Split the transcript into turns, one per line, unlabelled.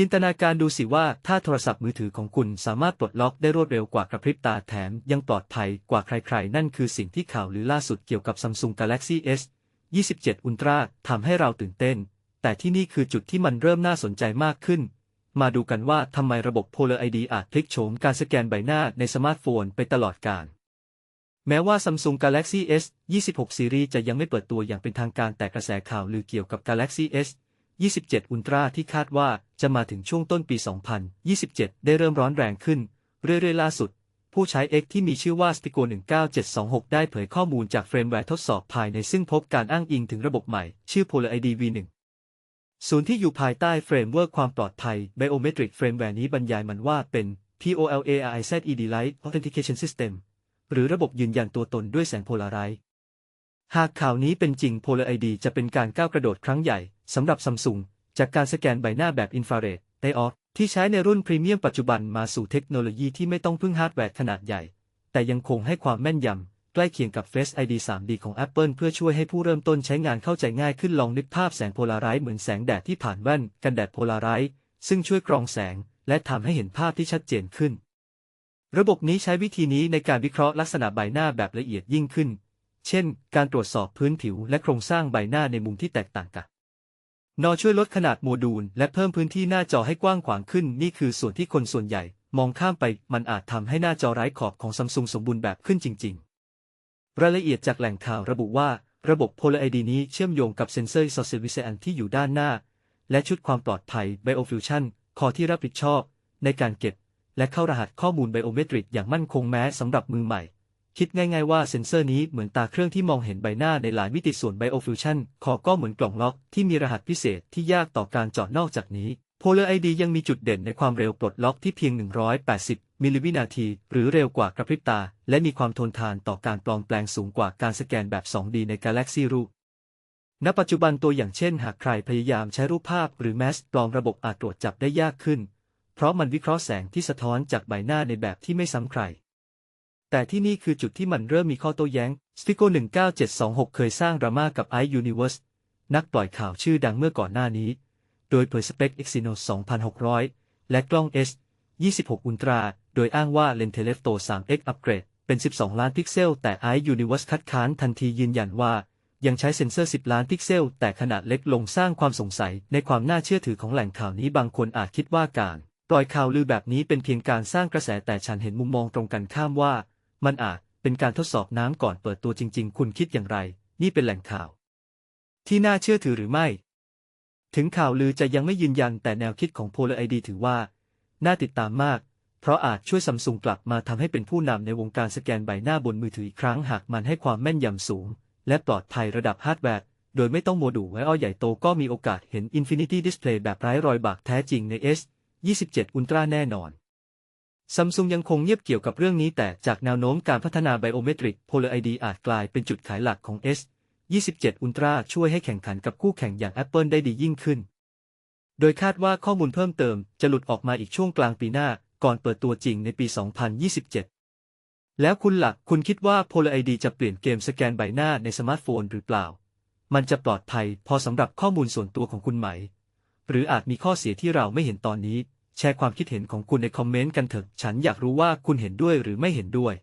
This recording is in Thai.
จินตนาการดูสิว่าถ้าโทรศัพท์มือถือของคุณสามารถปลดล็อกได้รวดเร็วกว่ากระพริบตาแถมยังปลอดภัยกว่าใครๆ นั่นคือสิ่งที่ข่าวหรือล่าสุดเกี่ยวกับ Samsung Galaxy S 27 Ultra ทำให้เราตื่นเต้น แต่ที่นี่คือจุดที่มันเริ่มน่าสนใจมากขึ้น มาดูกันว่าทำไมระบบ Polar ID อาจพลิกโฉมการสแกนใบหน้าในสมาร์ทโฟนไปตลอดกาลแม้ว่า Samsung Galaxy S 26 Series จะยังไม่เปิดตัวอย่างเป็นทางการแต่กระแสข่าวลือเกี่ยวกับ Galaxy S 27 Ultra ที่คาดว่าจะมาถึงช่วงต้นปี 2027 ได้เริ่มร้อนแรงขึ้น เรื่อยๆ ล่าสุด ผู้ใช้ X ที่มีชื่อว่า Spico 19726 ได้เผยข้อมูลจากเฟรมแวร์ทดสอบภายในซึ่งพบการอ้างอิงถึงระบบใหม่ ชื่อ Polar ID V1 ศูนย์ที่อยู่ภายใต้เฟรมเวิร์กความปลอดภัย Biometric เฟรมแวร์นี้บรรยายมันว่าเป็น POLARIZED Light Authentication System หรือระบบยืนยันตัวตนด้วยแสงโพลาไรซ์ หากข่าวนี้เป็นจริง Polar ID จะเป็นการก้าวกระโดดครั้งใหญ่สำหรับซัมซุงจากการสแกนใบหน้าแบบอินฟราเรดไดออฟที่ใช้ในรุ่นพรีเมียมปัจจุบันมาสู่เทคโนโลยีที่ไม่ต้องพึ่งฮาร์ดแวร์ขนาดใหญ่ แต่ยังคงให้ความแม่นยำ ใกล้เคียงกับ Face ID 3D ของ Apple เพื่อช่วยให้ผู้เริ่มต้นใช้งานเข้าใจง่ายขึ้นลองนึกภาพแสงโพลาไรซ์เหมือนแสงแดดที่ผ่านแว่นกันแดดโพลาไรซ์ซึ่งช่วยกรองแสง และทำให้เห็นภาพที่ชัดเจนขึ้น ระบบนี้ใช้วิธีนี้ในการวิเคราะห์ลักษณะใบหน้าแบบละเอียดยิ่งขึ้น เช่น การตรวจสอบพื้นผิวและโครงสร้างใบหน้าในมุมที่แตกต่างกัน นอช่วยลดขนาดโมดูล และเพิ่มพื้นที่หน้าจอให้กว้างขวางขึ้น นี่คือส่วนที่คนส่วนใหญ่ มองข้ามไป มันอาจทำให้หน้าจอไร้ขอบของซัมซุงสมบูรณ์แบบขึ้นจริง ๆ รายละเอียดจากแหล่งข่าวระบุว่า ระบบ Polar ID นี้เชื่อมโยงกับเซ็นเซอร์ s o c i a l v i s i o n ที่อยู่ด้านหน้า และชุดความปลอดภัย Biofusion คอที่รับผิดชอบ ในการเก็บ และเข้ารหัสข้อมูลไบโอเมตริกอย่างมั่นคงแม้สำหรับมือใหม่ คิดง่ายๆว่าเซ็นเซอร์นี้เหมือนตาเครื่องที่มองเห็นใบหน้าในหลายมิติส่วน Biofusion คอก็เหมือนกล่องล็อกที่มีรหัสพิเศษที่ยากต่อการเจาะนอกจากนี้ Polar ID ยังมีจุดเด่นในความเร็วปลดล็อกที่เพียง 180 มิลลิวินาที หรือเร็วกว่ากระพริบตา และมีความทนทานต่อการปลอมแปลงสูงกว่าการสแกนแบบ 2D ใน Galaxy รูปณปัจจุบันตัวอย่างเช่น หากใครพยายามใช้รูปภาพหรือแมสปลอมระบบอาจตรวจจับได้ยากขึ้น เพราะมันวิเคราะห์แสงที่สะท้อนจากใบหน้าในแบบที่ไม่ซ้ำใคร แต่ที่นี่คือจุดที่มันเริ่มมีข้อโต้แย้ง s p i c o 19726 เคยสร้างดราม่ากับ iUniverse นักปล่อยข่าวชื่อดังเมื่อก่อนหน้านี้ โดยเผยสเปค Exynos 2600 และกล้อง S 26 Ultra โดยอ้างว่าเลนส์เทเลฟโต 3x อัปเกรด เป็น 12 ล้านพิกเซล แต่ iUniverse คัดค้านทันทียืนยันว่า ยังใช้เซ็นเซอร์ 10 ล้านพิกเซล แต่ขนาดเล็กลงสร้างความสงสัยในความน่าเชื่อถือของแหล่งข่าวนี้บางคนอาจคิดว่าการ ปล่อยข่าวลือแบบนี้เป็นเพียงการสร้างกระแสแต่ฉันเห็นมุมมองตรงกันข้ามว่า มันอาจเป็นการทดสอบน้ำก่อนเปิดตัวจริง ๆ คุณคิดอย่างไร นี่เป็นแหล่งข่าว ที่น่าเชื่อถือหรือไม่ ถึงข่าวลือจะยังไม่ยืนยันแต่แนวคิดของ Polar ID ถือว่า น่าติดตามมาก เพราะอาจช่วยซัมซุงกลับมาทำให้เป็นผู้นำในวงการสแกนใบหน้าบนมือถืออีกครั้งหากมันให้ความแม่นยำสูง และปลอดภัยระดับฮาร์ดแวร์โดยไม่ต้องโมดูลไว้อ้อใหญ่โตก็มีโอกาสเห็น Infinity Display แบบไร้รอยบากแท้จริงใน S 27 Ultra แน่นอน ซัมซุงยังคงเงียบเกี่ยวกับเรื่องนี้แต่จากแนวโน้มการพัฒนาไบโอเมตริก Polar ID อาจกลายเป็นจุดขายหลักของ S 27 Ultra ช่วยให้แข่งขันกับคู่แข่งอย่าง Apple ได้ดียิ่งขึ้น โดยคาดว่าข้อมูลเพิ่มเติมจะหลุดออกมาอีกช่วงกลางปีหน้า ก่อนเปิดตัวจริงในปี 2027 แล้วคุณหลักคุณคิดว่า Polar ID จะเปลี่ยนเกมสแกนใบหน้าในสมาร์ทโฟนหรือเปล่า มันจะปลอดภัยพอสำหรับข้อมูลส่วนตัวของคุณไหม หรืออาจมีข้อเสียที่เราไม่เห็นตอนนี้ แชร์ความคิดเห็นของคุณในคอมเมนต์กันเถอะ ฉันอยากรู้ว่าคุณเห็นด้วยหรือไม่เห็นด้วย